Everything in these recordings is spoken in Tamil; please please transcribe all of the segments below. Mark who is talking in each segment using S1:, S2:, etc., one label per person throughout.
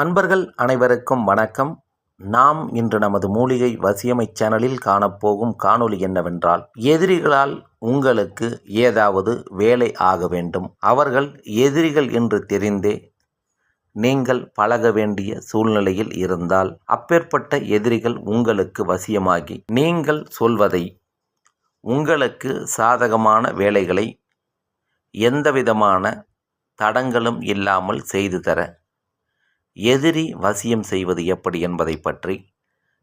S1: அன்பர்கள் அனைவருக்கும் வணக்கம். நாம் இன்று நமது மூலிகை வசியமை சேனலில் காணப்போகும் காணொளி என்னவென்றால் எதிரிகளால் உங்களுக்கு ஏதாவது வேலை ஆக வேண்டும். அவர்கள் எதிரிகள் என்று தெரிந்தே நீங்கள் பழக வேண்டிய சூழ்நிலையில் இருந்தால் அப்பேற்பட்ட எதிரிகள் உங்களுக்கு வசியமாகி நீங்கள் சொல்வதை உங்களுக்கு சாதகமான வேலைகளை எந்தவிதமான தடங்களும் இல்லாமல் செய்து தர எதிரி வசியம் செய்வது எப்படி என்பதை பற்றி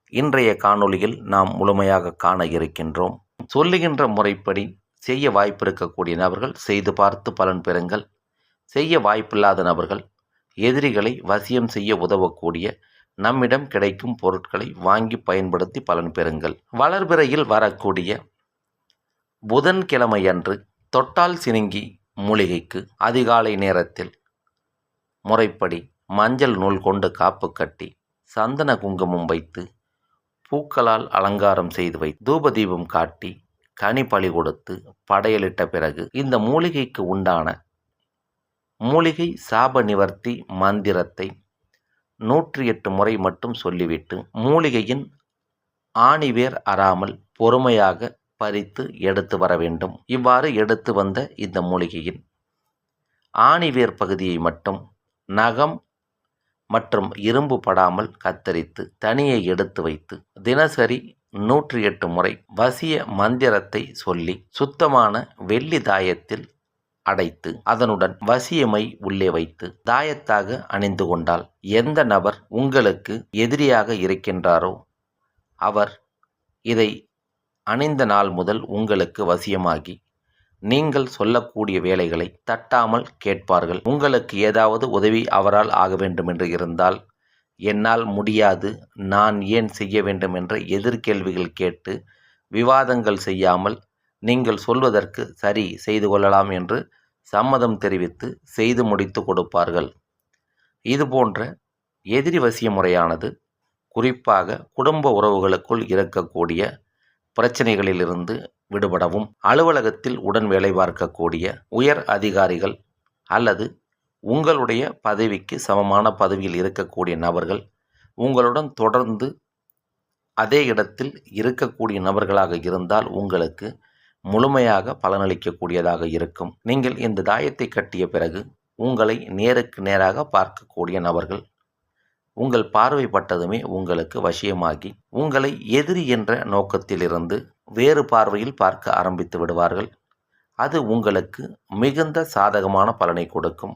S1: இன்றைய காணொளியில் நாம் முழுமையாக காண இருக்கின்றோம். சொல்லுகின்ற முறைப்படி செய்ய வாய்ப்பிருக்கக்கூடிய நபர்கள் செய்து பார்த்து பலன் பெறுங்கள். செய்ய வாய்ப்பில்லாத நபர்கள் எதிரிகளை வசியம் செய்ய உதவக்கூடிய நம்மிடம் கிடைக்கும் பொருட்களை வாங்கி பயன்படுத்தி பலன் பெறுங்கள். வளர்பிறையில் வரக்கூடிய புதன்கிழமையன்று தொட்டால் சினுங்கி மூலிகைக்கு அதிகாலை நேரத்தில் முறைப்படி மஞ்சள் நூல் கொண்டு காப்பு கட்டி சந்தன குங்குமம் வைத்து பூக்களால் அலங்காரம் செய்து வை தூபதீபம் காட்டி கனி பழி கொடுத்து படையலிட்ட பிறகு இந்த மூலிகைக்கு உண்டான மூலிகை சாப நிவர்த்தி மந்திரத்தை நூற்றி எட்டு முறை மட்டும் சொல்லிவிட்டு மூலிகையின் ஆணிவேர் அறாமல் பொறுமையாக பறித்து எடுத்து வர வேண்டும். இவ்வாறு எடுத்து வந்த இந்த மூலிகையின் ஆணிவேர் பகுதியை மட்டும் நகம் மற்றும் இரும்பு படாமல் கத்தரித்து தனியை எடுத்து வைத்து தினசரி நூற்றி எட்டு முறை வசிய மந்திரத்தை சொல்லி சுத்தமான வெள்ளி தாயத்தில் அடைத்து அதனுடன் வசியமை உள்ளே வைத்து தாயத்தாக அணிந்து கொண்டால் எந்த நபர் உங்களுக்கு எதிரியாக இருக்கின்றாரோ அவர் இதை அணிந்த நாள் முதல் உங்களுக்கு வசியமாகி நீங்கள் சொல்லக்கூடிய வேலைகளை தட்டாமல் கேட்பார்கள். உங்களுக்கு ஏதாவது உதவி அவரால் ஆக வேண்டும் என்று இருந்தால் என்னால் முடியாது நான் ஏன் செய்ய வேண்டும் என்ற எதிர்கேள்விகள் கேட்டு விவாதங்கள் செய்யாமல் நீங்கள் சொல்வதற்கு சரி செய்து கொள்ளலாம் என்று சம்மதம் தெரிவித்து செய்து முடித்து கொடுப்பார்கள். இதுபோன்ற எதிரி வசிய முறையானது குறிப்பாக குடும்ப உறவுகளுக்குள் இருக்கக்கூடிய பிரச்சனைகளிலிருந்து விடுபடவும் அலுவலகத்தில் உடன் வேலை பார்க்கக்கூடிய உயர் அதிகாரிகள் அல்லது உங்களுடைய பதவிக்கு சமமான பதவியில் இருக்கக்கூடிய நபர்கள் உங்களுடன் தொடர்ந்து அதே இடத்தில் இருக்கக்கூடிய நபர்களாக இருந்தால் உங்களுக்கு முழுமையாக பலனளிக்கக்கூடியதாக இருக்கும். நீங்கள் இந்த தாயத்தை கட்டிய பிறகு உங்களை நேருக்கு நேராக பார்க்கக்கூடிய நபர்கள் உங்கள் பார்வைப்பட்டதுமே உங்களுக்கு வசியமாகி உங்களை எதிரி என்ற நோக்கத்திலிருந்து வேறு பார்வையில் பார்க்க ஆரம்பித்து விடுவார்கள். அது உங்களுக்கு மிகுந்த சாதகமான பலனை கொடுக்கும்.